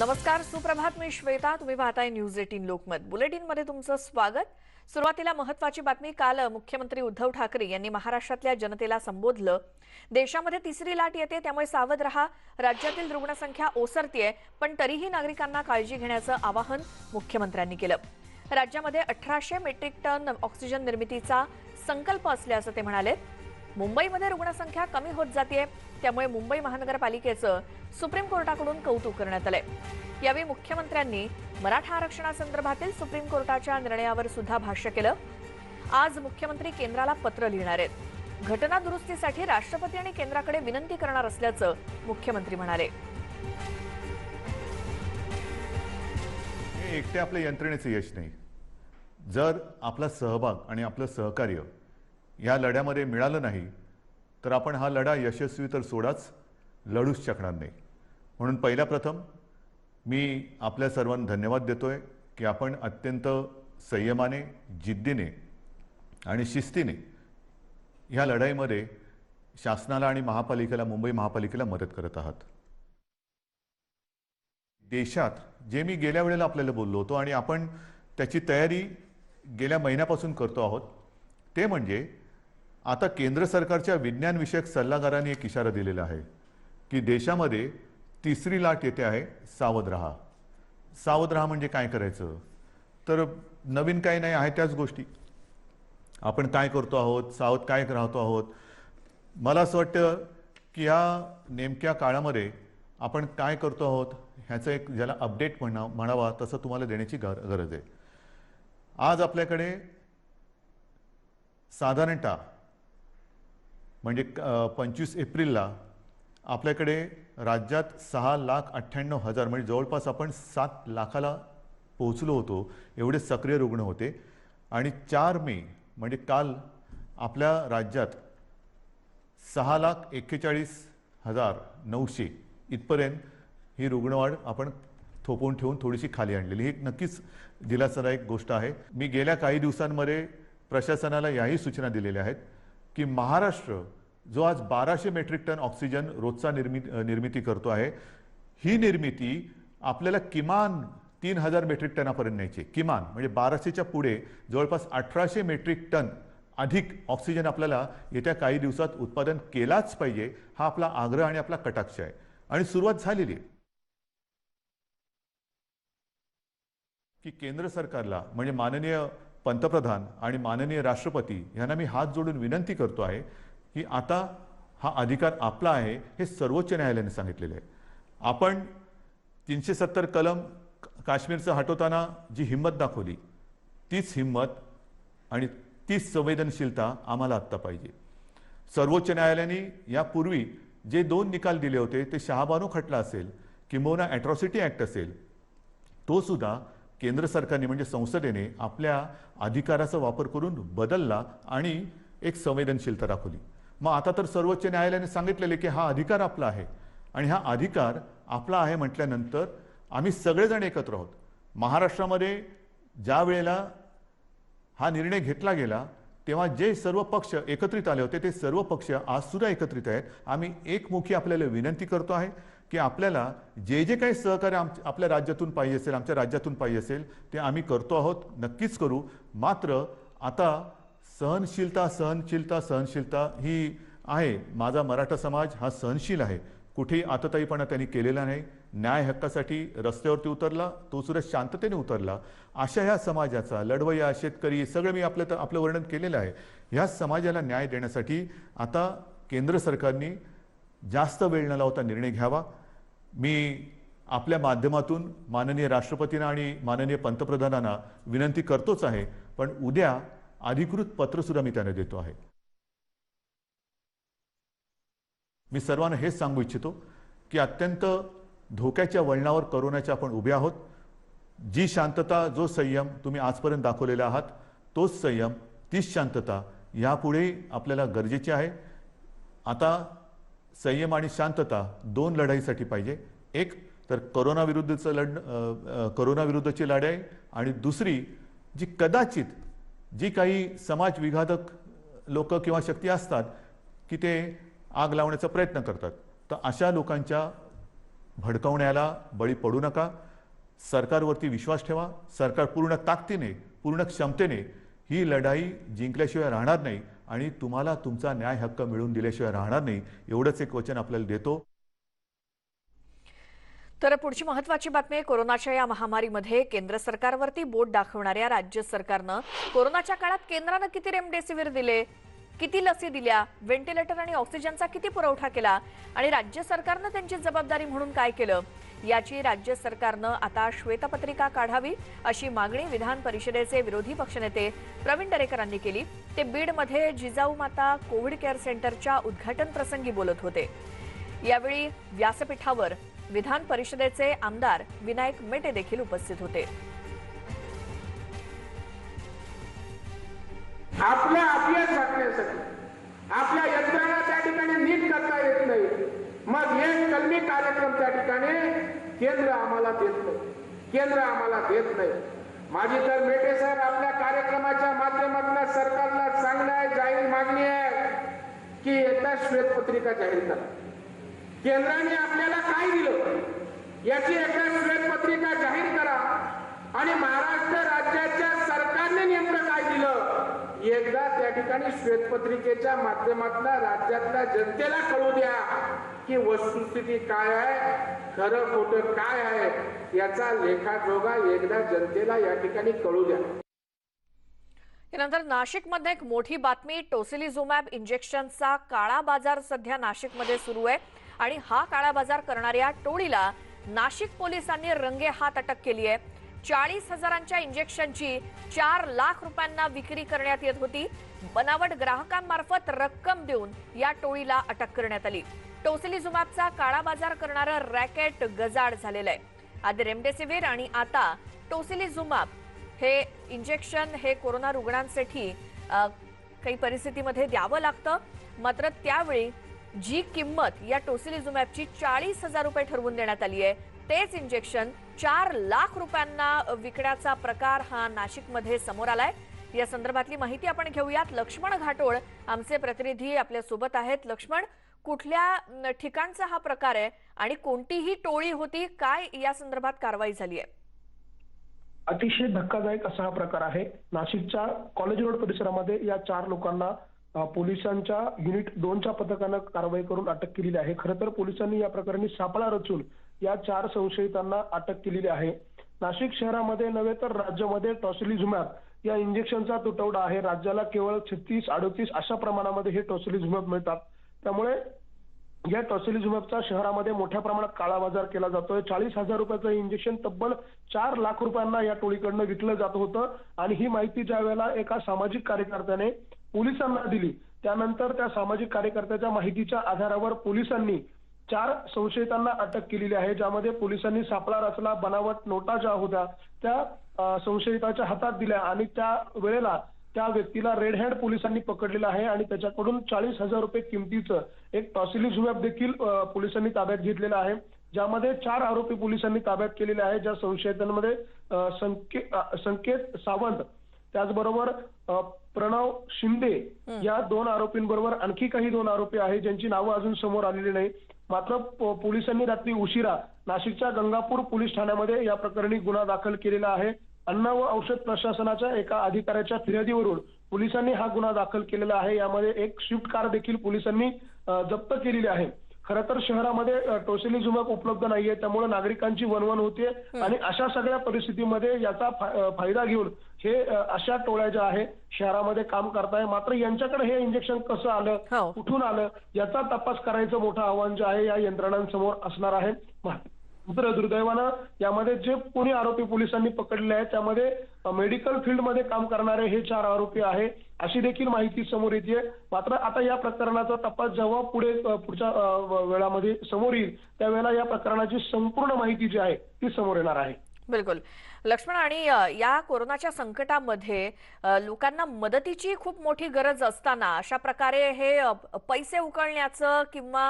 नमस्कार सुप्रभात. मी श्वेता. तुम्ही पाहताय न्यूज एटीन लोकमत. बुलेटिनमध्ये तुमचं स्वागत. सुरुवातीला महत्वाची बातमी काल मुख्यमंत्री उद्धव ठाकरे यांनी महाराष्ट्रातल्या जनतेला संबोधलं. देशामध्ये तिसरी लाट येते त्यामुळे सावध रहा. राज्यातील रुग्णसंख्या ओसरतीये पण तरीही नागरिकांना काळजी घेण्याचं आवाहन मुख्यमंत्र्यांनी केलं. राज्यामध्ये अठराशे मेट्रिक टन ऑक्सिजन निर्मितीचा संकल्प असल्याचं ते म्हणाले. मुंबईमध्ये रुग्णसंख्या कमी होत जाते त्यामुळे मुंबई महानगरपालिकेचं सुप्रीम कोर्टाकडून कौतुक करण्यात आलंय. यावेळी मुख्यमंत्र्यांनी मराठा आरक्षणासंदर्भातील सुप्रीम कोर्टाच्या निर्णयावर सुद्धा भाष्य केलं. आज मुख्यमंत्री केंद्राला पत्र लिहिणार आहेत. घटना दुरुस्तीसाठी राष्ट्रपती आणि केंद्राकडे विनंती करणार असल्याचं मुख्यमंत्री म्हणाले. हे एकटे आपल्या यंत्रणेचं यश नाही. जर आपला सहभाग आणि आपलं सहकार्य या लढ्यामध्ये मिळालं नाही तर आपण हा लढा यशस्वी तर सोडाच लढूच शकणार नाही. म्हणून पहिल्या प्रथम मी आपल्या सर्वांना धन्यवाद देतो आहे की आपण अत्यंत संयमाने जिद्दीने आणि शिस्तीने ह्या लढाईमध्ये शासनाला आणि महापालिकेला मुंबई महापालिकेला मदत करत आहात. देशात जे मी गेल्या वेळेला आपल्याला बोललो होतो आणि आपण त्याची तयारी गेल्या महिन्यापासून करतो आहोत ते म्हणजे आता केंद्र सरकारच्या विज्ञानविषयक सल्लागारांनी एक इशारा दिलेला आहे. की देशामध्ये तिसरी लाट येते आहे सावध रहा. सावध रहा म्हणजे काय करायचं? तर नवीन काही नाही आहे त्याच गोष्टी. आपण काय करतो आहोत सावध काय राहतो आहोत? मला असं वाटतं की या नेमक्या काळामध्ये आपण काय करतो आहोत ह्याचं एक ज्याला अपडेट म्हणा म्हणावा तसं तुम्हाला देण्याची गर गरज आहे. आज आपल्याकडे साधारणतः म्हणजे पंचवीस एप्रिलला आपल्याकडे राज्यात सहा लाख अठ्ठ्याण्णव हजार म्हणजे जवळपास आपण सात लाखाला पोहोचलो होतो एवढे सक्रिय रुग्ण होते. आणि चार मे म्हणजे काल आपल्या राज्यात सहा लाख एक्केचाळीस हजार नऊशे इथपर्यंत ही रुग्णवाढ आपण थोपवून ठेवून थोडीशी खाली आणलेली. ही एक नक्कीच दिलासादायक गोष्ट आहे. मी गेल्या काही दिवसांमध्ये प्रशासनाला याही सूचना दिलेल्या आहेत की महाराष्ट्र जो आज बाराशे मेट्रिक टन ऑक्सिजन रोजचा निर्मित निर्मिती करतो आहे ही निर्मिती आपल्याला किमान तीन हजार मेट्रिक टनापर्यंत न्यायची किमान म्हणजे बाराशेच्या पुढे जवळपास अठराशे मेट्रिक टन अधिक ऑक्सिजन आपल्याला येत्या काही दिवसात उत्पादन केलाच पाहिजे हा आपला आग्रह आणि आपला कटाक्ष आहे. आणि सुरुवात झालेली आहे. की केंद्र सरकारला म्हणजे माननीय पंतप्रधान आणि माननीय राष्ट्रपती यांना मी हात जोडून विनंती करतो आहे की आता हा अधिकार आपला आहे हे सर्वोच्च न्यायालयाने सांगितलेलं आहे. आपण तीनशे सत्तर कलम काश्मीरचं हटवताना जी हिंमत दाखवली तीच हिंमत आणि तीच संवेदनशीलता आम्हाला आत्ता पाहिजे. सर्वोच्च न्यायालयाने यापूर्वी जे दोन निकाल दिले होते ते शहाबानो खटला असेल किंबहुना अॅट्रॉसिटी ॲक्ट असेल तो सुद्धा केंद्र सरकारने म्हणजे संसदेने आपल्या अधिकाराचा वापर करून बदलला आणि एक संवेदनशीलता दाखवली. मग आता तर सर्वोच्च न्यायालयाने सांगितलेले की हा अधिकार आपला आहे. आणि हा अधिकार आपला आहे म्हटल्यानंतर आम्ही सगळेजण एकत्र आहोत. महाराष्ट्रामध्ये ज्या वेळेला हा निर्णय घेतला गेला तेव्हा जे सर्व पक्ष एकत्रित आले होते ते सर्व पक्ष आज सुद्धा एकत्रित आहेत. आम्ही एकमुखी आपल्याला विनंती करतो आहे की आपल्याला जे जे काही सहकार्य आम आपल्या राज्यातून पाहिजे असेल आमच्या राज्यातून पाहिजे असेल ते आम्ही करतो आहोत. नक्कीच करू. मात्र आता सहनशीलता सहनशीलता सहनशीलता ही आहे. माझा मराठा समाज हा सहनशील आहे. कुठेही आतताईपणा त्यांनी केलेला नाही. न्याय हक्कासाठी रस्त्यावरती उतरला तो सुद्धा शांततेने उतरला. अशा ह्या समाजाचा लढवया शेतकरी सगळं मी आपलं आपलं वर्णन केलेलं आहे. ह्या समाजाला न्याय देण्यासाठी आता केंद्र सरकारने जास्त वेळ न लावता निर्णय घ्यावा. मी आपल्या माध्यमातून माननीय राष्ट्रपतींना आणि माननीय पंतप्रधानांना विनंती करतोच आहे. पण उद्या अधिकृत पत्र सुद्धा मी त्यांना देतो आहे. मी सर्वांना हेच सांगू इच्छितो की अत्यंत धोक्याच्या वळणावर करोनाच्या आपण उभे आहोत. जी शांतता जो संयम तुम्ही आजपर्यंत दाखवलेला आहात तोच संयम तीच शांतता यापुढे आपल्याला गरजेची आहे. आता संयम आणि शांतता दोन लढाईसाठी पाहिजे. एक तर करोनाविरुद्धचं लढ करोनाविरुद्धची लढाई आणि दुसरी जी कदाचित जी काही समाज विघातक लोक किंवा शक्ती असतात की ते आग लावण्याचा प्रयत्न करतात. तर अशा लोकांच्या भडकवण्याला बळी पडू नका. सरकारवरती विश्वास ठेवा. सरकार पूर्ण ताकदीने पूर्ण क्षमतेने ही लढाई जिंकल्याशिवाय राहणार नाही आणि तुम्हाला तुमचा न्याय हक्क मिळवून दिल्याशिवाय राहणार नाही एवढंच एक वचन आपल्याला देतो. तर पुढची महत्वाची बातमी आहे कोरोनाच्या या महामारीमध्ये केंद्र सरकारवरती बोट दाखवणाऱ्या राज्य सरकारनं कोरोनाच्या काळात केंद्रानं किती रेमडेसिवीर दिले किती लसी दिल्या व्हेंटिलेटर आणि ऑक्सिजनचा किती पुरवठा केला आणि राज्य सरकारनं त्यांची जबाबदारी म्हणून काय केलं याची राज्य सरकारनं आता श्वेतपत्रिका काढावी अशी मागणी विधान परिषदेचे विरोधी पक्षनेते प्रवीण दरेकरांनी केली. ते बीडमध्ये जिजाऊ माता कोविड केअर सेंटरच्या उद्घाटन प्रसंगी बोलत होते. यावेळी व्यासपीठावर विधान परिषदेचे आमदार विनायक मेटे देखील उपस्थित होते. आपल्या अभ्यास झाकण्यासाठी आपल्या यंत्रणा त्या ठिकाणी नीट करता येत नाही. मग हे कलमी कार्यक्रम त्या ठिकाणी केंद्र आम्हाला देत नाही. केंद्र आम्हाला देत नाही. माझी तर मेटे सर आपल्या कार्यक्रमाच्या माध्यमातून सरकारला चांगलं आहे जाहीर मागणी आहे की येत्या श्वेतपत्रिका जाहीर करा. केंद्राने आपल्याला काय दिलं? याची एका श्वेतपत्रिका जाहीर करा आणि महाराष्ट्र राज्याच्या सरकारने नेमकं काय दिलं? एकदा त्या ठिकाणी श्वेतपत्रिकेच्या माध्यमातून राज्यातल्या जनतेला कळू द्या की वस्तुस्थिती काय आहे खरं खोटं काय आहे याचा लेखाजोगा एकदा जनतेला या ठिकाणी कळू द्या. यानंतर नाशिकमध्ये एक मोठी बातमी टोसिलिझुमॅब इंजेक्शनचा काळा बाजार सध्या नाशिकमध्ये सुरू आहे. आणि हा काळा बाजार करणाऱ्या टोळीला नाशिक पोलिसांनी रंगे हात अटक केली आहे. चाळीस हजारांच्या इंजेक्शनची चार लाख रुपयांना विक्री करण्यात येत होती. बनावट ग्राहकांमार्फत रक्कम देऊन या टोळीला अटक करण्यात आली. टोसिलिझुमॅबचा काळा बाजार करणारं रॅकेट गजाड झालेलं आहे. आधी रेमडेसिवीर आणि आता टोसिलिझुमॅब हे इंजेक्शन हे कोरोना रुग्णांसाठी काही परिस्थितीमध्ये द्यावं लागतं. मात्र त्यावेळी जी किंमत या टोसिलिझुमॅबची चाळीस हजार रुपये ठरवून देण्यात आली आहे. तेच इंजेक्शन चार लाख रुपयांना विकण्याचा प्रकार हा नाशिकमध्ये समोर आलाय. या संदर्भातली माहिती आपण घेऊयात. लक्ष्मण घाटोळ आमचे प्रतिनिधी आपल्यासोबत आहेत. लक्ष्मण कुठल्या ठिकाणचा हा प्रकार आहे आणि कोणतीही टोळी होती? काय या संदर्भात कारवाई झाली आहे? अतिशय धक्कादायक असा हा प्रकार आहे. नाशिकच्या कॉलेज रोड परिसरामध्ये या चार लोकांना पोलिसांच्या युनिट दोनच्या पथकानं कारवाई करून अटक केलेली आहे. खरं तर पोलिसांनी या प्रकरणी सापळा रचून या चार संशयितांना अटक केलेली आहे. नाशिक शहरामध्ये नव्हे तर राज्यामध्ये टॉसिलिझुमॅब या इंजेक्शनचा तुटवडा आहे. राज्याला केवळ छत्तीस अडतीस अशा प्रमाणामध्ये हे टॉसिलिझुमॅब मिळतात. त्यामुळे या टॉसिलिझुमॅबचा शहरामध्ये मोठ्या प्रमाणात काळा बाजार केला जातोय. चाळीस हजार रुपयाचं इंजेक्शन तब्बल चार लाख रुपयांना या टोळीकडनं विकलं जात होतं. आणि ही माहिती ज्या वेळेला एका सामाजिक कार्यकर्त्याने पोलिसांना दिली. त्यानंतर त्या सामाजिक कार्यकर्त्याच्या माहितीच्या आधारावर पोलिसांनी चार संशयितांना अटक केलेली आहे ज्यामध्ये पोलिसांनी सापळा रचला बनावट नोटा ज्या होत्या त्या संशयिताच्या हातात दिल्या आणि त्या वेळेला त्या व्यक्तीला रेड हँड पोलिसांनी पकडलेलं आहे आणि त्याच्याकडून चाळीस हजार रुपये किमतीचं एक टॉसिलिझुमॅब देखील पोलिसांनी ताब्यात घेतलेलं आहे. ज्यामध्ये चार आरोपी पोलिसांनी ताब्यात केलेले आहे ज्या संशयितांमध्ये संके संकेत सावंत त्याचबरोबर प्रणव शिंदे या दोन आरोपींबरोबर आणखी काही दोन आरोपी आहेत ज्यांची नावं अजून समोर आलेली नाही मात्र पोलिसांनी रात्री उशिरा नाशिकच्या गंगापूर पोलीस ठाण्यामध्ये या प्रकरणी गुन्हा दाखल केलेला आहे. अन्न व औषध प्रशासनाच्या एका अधिकाऱ्याच्या फिर्यादीवरून पोलिसांनी हा गुन्हा दाखल केलेला आहे. यामध्ये एक स्विफ्ट कार देखील पोलिसांनी जप्त केलेली आहे. खरं तर शहरामध्ये टोसिलिझुमॅब उपलब्ध नाहीये. त्यामुळे नागरिकांची वणवण होते आणि अशा सगळ्या परिस्थितीमध्ये याचा फायदा घेऊन हे अशा टोळ्या ज्या आहे शहरामध्ये काम करताय. मात्र यांच्याकडे हे इंजेक्शन कसं हो. आलं कुठून आलं याचा तपास करायचं मोठं आव्हान जे आहे या यंत्रणांसमोर असणार आहे. मात्र दुर्दैवानं यामध्ये जे कोणी आरोपी पोलिसांनी पकडले आहेत त्यामध्ये मेडिकल फील्डमध्ये काम करणारे हे चार आरोपी आहे अशी देखील माहिती समोर येते मात्र आता या प्रकरणाचा तपास जेव्हा पुढे पुढच्या वेळामध्ये समोर येईल त्यावेळेला या प्रकरणाची संपूर्ण माहिती जी आहे ती समोर येणार आहे. बिलकुल. लक्ष्मण आणि या कोरोनाच्या संकटामध्ये लोकांना मदतीची खूप मोठी गरज असताना अशा प्रकारे हे पैसे उकळण्याचं किंवा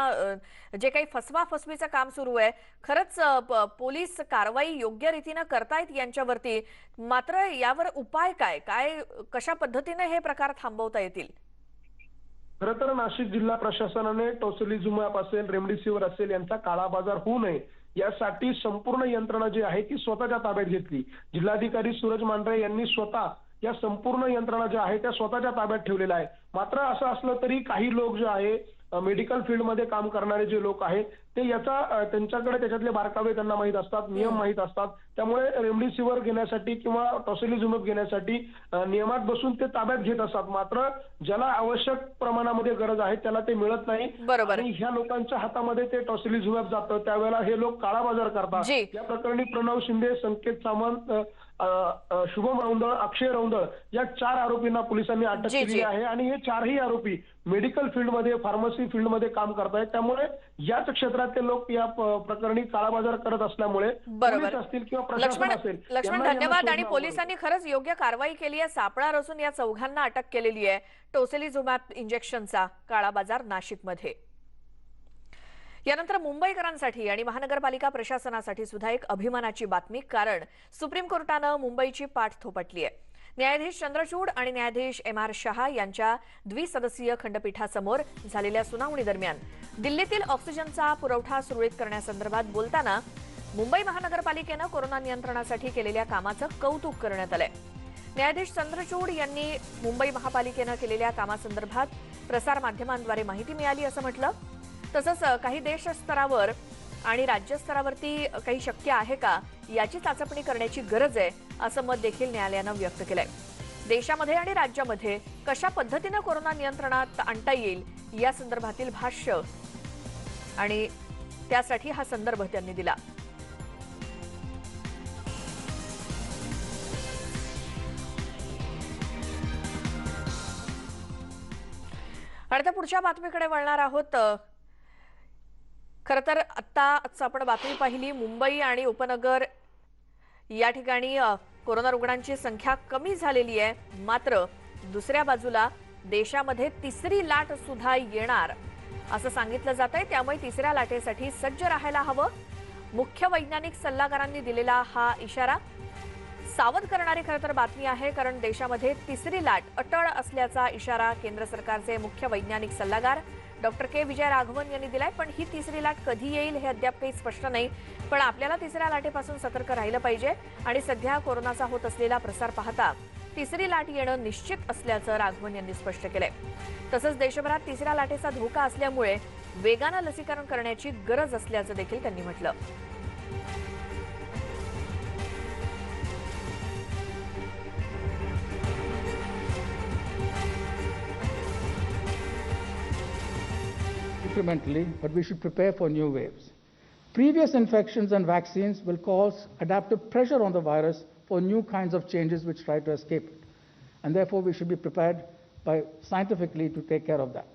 जे काही फसवा फसवीचं काम सुरू आहे खरंच पोलीस कारवाई योग्य रीतीनं करतायत यांच्यावरती. मात्र यावर उपाय काय? काय कशा पद्धतीने हे प्रकार थांबवता येतील? खरं तर नाशिक जिल्हा प्रशासनाने टोसिलिझुमॅब असेल रेमडेसिवीर असेल यांचा काळा बाजार होऊ नये यासाठी संपूर्ण यंत्रणा जी आहे ती स्वतःच्या ताब्यात घेतली. जिल्हाधिकारी सूरज मांढरे यांनी स्वतः या संपूर्ण यंत्रणा ज्या आहे त्या स्वतःच्या ताब्यात ठेवलेल्या आहे मात्र असं असलं तरी काही लोक जे आहे मेडिकल फील्डमध्ये काम करणारे जे लोक आहेत ते याचा त्यांच्याकडे त्याच्यातले बारकावे त्यांना माहीत असतात नियम माहीत असतात. त्यामुळे रेमडेसिवीर घेण्यासाठी किंवा टॉसिलिझुमब घेण्यासाठी नियमात बसून ते ताब्यात घेत असतात. मात्र ज्याला आवश्यक प्रमाणामध्ये गरज आहे त्याला ते मिळत नाही. बरोबर. आणि ह्या लोकांच्या हातामध्ये ते टॉसिलिझुमॅब जातं. त्यावेळेला हे लोक काळाबाजार करतात. जी. या प्रकरणी प्रणव शिंदे संकेत सामंत शुभम रौंदळ अक्षय रौंदळ या चार आरोपींना पोलिसांनी अटक. केली आहे आणि हे चारही आरोपी मेडिकल फील्डमध्ये फार्मसी फील्डमध्ये काम करतायत त्यामुळे याच क्षेत्रातले लोक या प्रकरणी काळाबाजार करत असल्यामुळे. पोलीस असतील किंवा प्रशासन लक्ष्मण असेल लक्ष्मण धन्यवाद. आणि पोलिसांनी खरंच योग्य कारवाई केली आहे. सापळा रचून या चौघांना अटक केलेली आहे. टोसेलिझुमॅब इंजेक्शनचा काळा बाजार नाशिकमध्ये. यानंतर मुंबईकरांसाठी आणि महानगरपालिका प्रशासनासाठी सुद्धा एक अभिमानाची बातमी कारण सुप्रीम कोर्टानं मुंबईची पाठ थोपटली आहे न्यायाधीश चंद्रचूड आणि न्यायाधीश एम आर शहा यांच्या द्विसदस्यीय खंडपीठासमोर झालेल्या सुनावणी दरम्यान दिल्लीतील ऑक्सिजनचा पुरवठा सुरळीत करण्यासंदर्भात बोलताना मुंबई महानगरपालिकेनं कोरोना नियंत्रणासाठी केलेल्या कामाचं कौतुक करण्यात आलंय. न्यायाधीश चंद्रचूड यांनी मुंबई महापालिकेनं केलेल्या कामासंदर्भात प्रसारमाध्यमांद्वारे माहिती मिळाली असं म्हटलं. तसंच काही देश स्तरावर आणि राज्य स्तरावरती काही शक्य आहे का याची चाचपणी करण्याची गरज आहे असं मत देखील न्यायालयानं व्यक्त केलंय. देशामध्ये आणि राज्यामध्ये कशा पद्धतीनं कोरोना नियंत्रणात आणता येईल या संदर्भातील भाष्य आणि त्यासाठी हा संदर्भ त्यांनी दिला. आणि आता पुढच्या बातमीकडे वळणार आहोत खरं तर आत्ताच आपण बातमी पाहिली मुंबई आणि उपनगर या ठिकाणी कोरोना रुग्णांची संख्या कमी झालेली आहे. मात्र दुसऱ्या बाजूला देशामध्ये तिसरी लाट सुद्धा येणार असं सांगितलं जात आहे. त्यामुळे तिसऱ्या लाटेसाठी सज्ज राहायला हवं. मुख्य वैज्ञानिक सल्लागारांनी दिलेला हा इशारा सावध करणारी खरं तर बातमी आहे कारण देशामध्ये तिसरी लाट अटळ असल्याचा इशारा केंद्र सरकारचे मुख्य वैज्ञानिक सल्लागार डॉक्टर के विजय राघवन यांनी दिलाय पण ही तिसरी लाट कधी येईल हे अद्याप काही स्पष्ट नाही. पण आपल्याला तिसऱ्या लाटेपासून सतर्क राहिलं पाहिजे आणि सध्या कोरोनाचा होत असलेला प्रसार पाहता तिसरी लाट येणं निश्चित असल्याचं राघवन यांनी स्पष्ट केलंय. तसंच देशभरात तिसऱ्या लाटेचा धोका असल्यामुळे वेगानं लसीकरण करण्याची गरज असल्याचं देखील त्यांनी म्हटलं. Incrementally, but we should prepare for new waves. Previous infections and vaccines will cause adaptive pressure on the virus for new kinds of changes which try to escape it. And therefore, we should be prepared by scientifically to take care of that.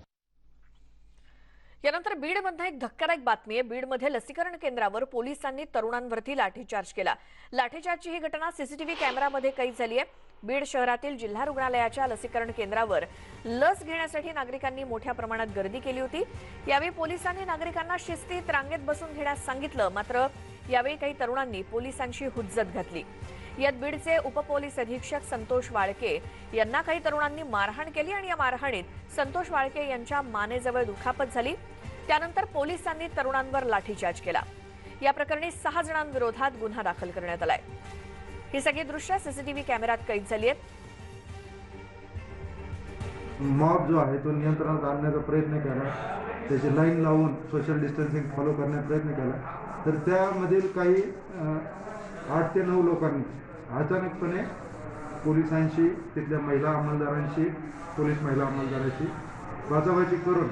यानंतर बीडमध्ये एक धक्कादायक बातमी आहे बीडमध्ये लसीकरण केंद्रावर पोलिसांनी तरुणांवरती लाठीचार्ज केला लाठीचार्जची ही घटना सीसीटीव्ही कॅमेरामध्ये कैद झाली आहे बीड शहरातील जिल्हा रुग्णालयाच्या लसीकरण केंद्रावर लस घेण्यासाठी नागरिकांनी मोठ्या प्रमाणात गर्दी केली होती. यावेळी पोलिसांनी नागरिकांना शिस्तीत रांगेत बसून घेण्यास सांगितलं मात्र यावेळी काही तरुणांनी पोलिसांशी हुज्जत घातली. यात बीडचे उपपोलीस अधीक्षक संतोष वाळके यांना काही तरुणांनी मारहाण केली आणि या मारहाणीत संतोष वाळके यांच्या मानेजवळ दुखापत झाली. त्यानंतर पोलिसांनी तरुणांवर लाठीचार्ज केला. या प्रकरणी सहा जणांविरोधात गुन्हा दाखल करण्यात आलाय. ही सगळी दृश्य सीसीटीव्ही कॅमेऱ्यात कैद झाली आहेत. मॉब जो आहे तो नियंत्रणात आणण्याचा प्रयत्न केला. त्याची लाईन लावून सोशल डिस्टन्सिंग फॉलो करण्याचा प्रयत्न केला. तर त्यामधील काही आठ ते नऊ लोकांनी अचानकपणे पोलिसांशी तिथल्या महिला अंमलदारांशी पोलीस महिला अंमलदारांशी वाचावाची करून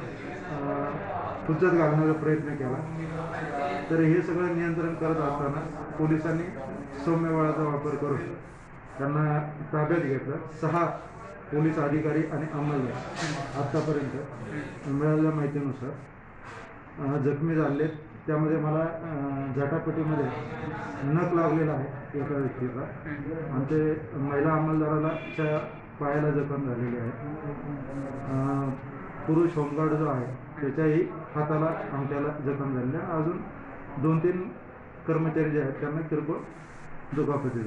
अं, घालण्याचा प्रयत्न केला. तर हे सगळं नियंत्रण करत असताना पोलिसांनी सौम्य बळाचा वापर करून त्यांना ताब्यात घेतलं. सहा पोलीस अधिकारी आणि अंमलदार आत्तापर्यंत मिळालेल्या माहितीनुसार जखमी झाले. त्यामध्ये मला झटापटीमध्ये नख लागलेला आहे एका व्यक्तीचा. आणि ते महिला अंमलदारालाच्या पायाला जखम झालेली आहे. पुरुष होमगार्ड जो आहे त्याच्याही हाताला अंगठ्याला जखम झालेली आहे. अजून दोन तीन कर्मचारी जे आहेत त्यांना किरकोळ दुखापती